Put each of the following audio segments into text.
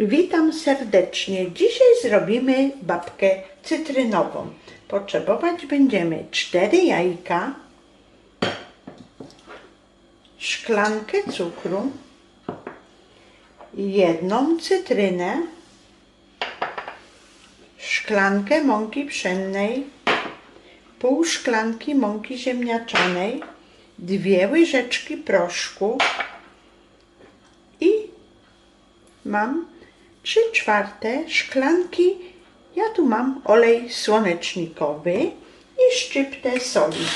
Witam serdecznie. Dzisiaj zrobimy babkę cytrynową. Potrzebować będziemy 4 jajka, szklankę cukru, jedną cytrynę, szklankę mąki pszennej, pół szklanki mąki ziemniaczanej, dwie łyżeczki proszku i mam 3 czwarte szklanki, ja tu mam olej słonecznikowy i szczyptę soli.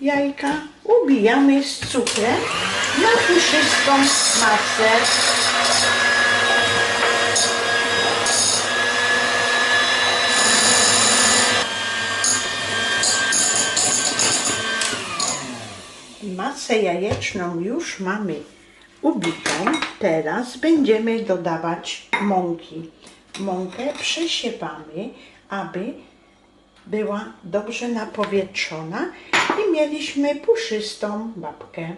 Jajka ubijamy z cukrem na puszystą masę. Masę jajeczną już mamy ubitą. Teraz będziemy dodawać mąki. Mąkę przesiewamy, aby była dobrze napowietrzona i mieliśmy puszystą babkę.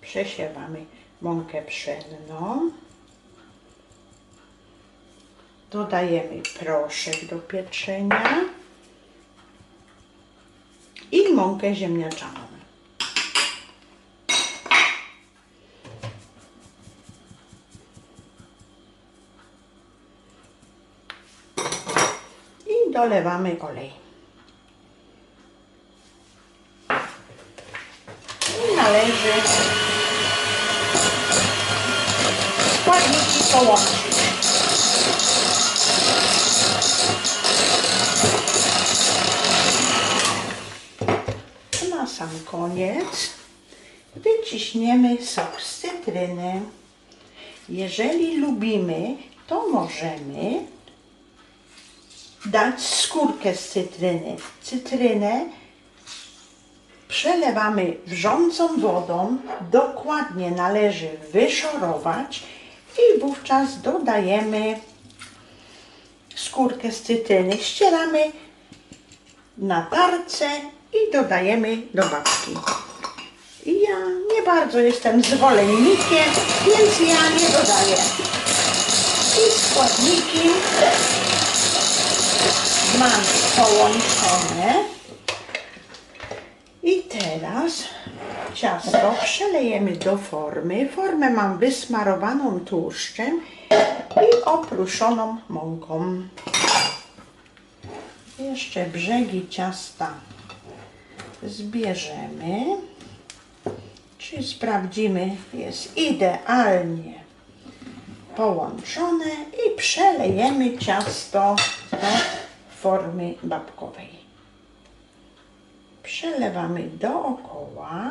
Przesiewamy mąkę pszenną. Dodajemy proszek do pieczenia i mąkę ziemniaczaną. I dolewamy olej. I należy składniki połączyć. Na sam koniec wyciśniemy sok z cytryny. Jeżeli lubimy, to możemy dać skórkę z cytryny. Cytrynę przelewamy wrzącą wodą, dokładnie należy wyszorować i wówczas dodajemy skórkę z cytryny. Ścieramy na tarce i dodajemy do babki. I ja nie bardzo jestem zwolennikiem, więc ja nie dodaję. I składniki mamy połączone. I teraz ciasto przelejemy do formy. Formę mam wysmarowaną tłuszczem i opruszoną mąką. Jeszcze brzegi ciasta zbierzemy. Czy sprawdzimy, jest idealnie połączone i przelejemy ciasto do formy babkowej. Przelewamy dookoła.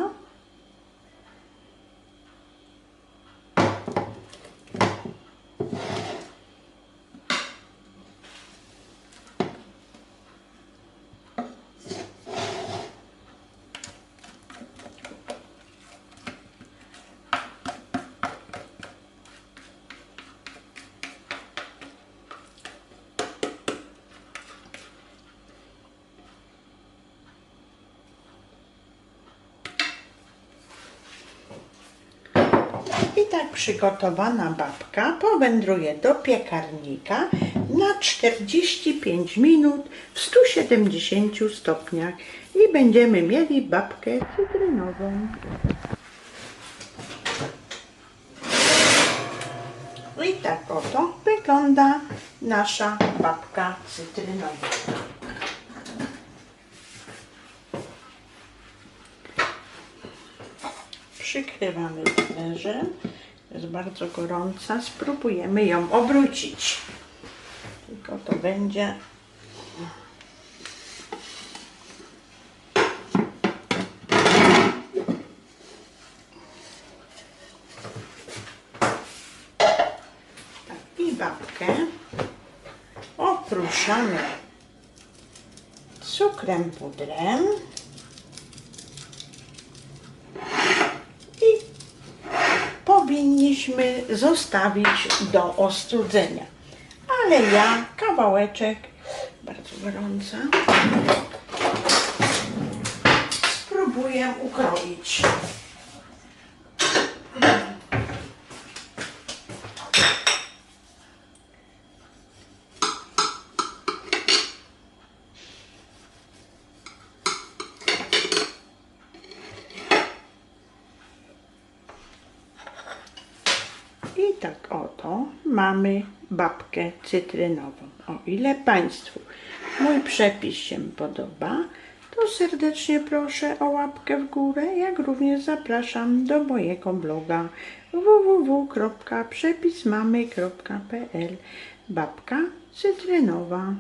I tak przygotowana babka powędruje do piekarnika na 45 minut w 170 stopniach i będziemy mieli babkę cytrynową. I tak oto wygląda nasza babka cytrynowa. Przykrywamy talerzem. Jest bardzo gorąca. Spróbujemy ją obrócić. Tylko to będzie tak, opruszamy cukrem pudrem. i powinniśmy zostawić do ostudzenia. Ale ja kawałeczek, bardzo gorąca, spróbuję ukroić. Tak oto mamy babkę cytrynową. O ile Państwu mój przepis się podoba, to serdecznie proszę o łapkę w górę, jak również zapraszam do mojego bloga www.przepismamy.pl Babka cytrynowa.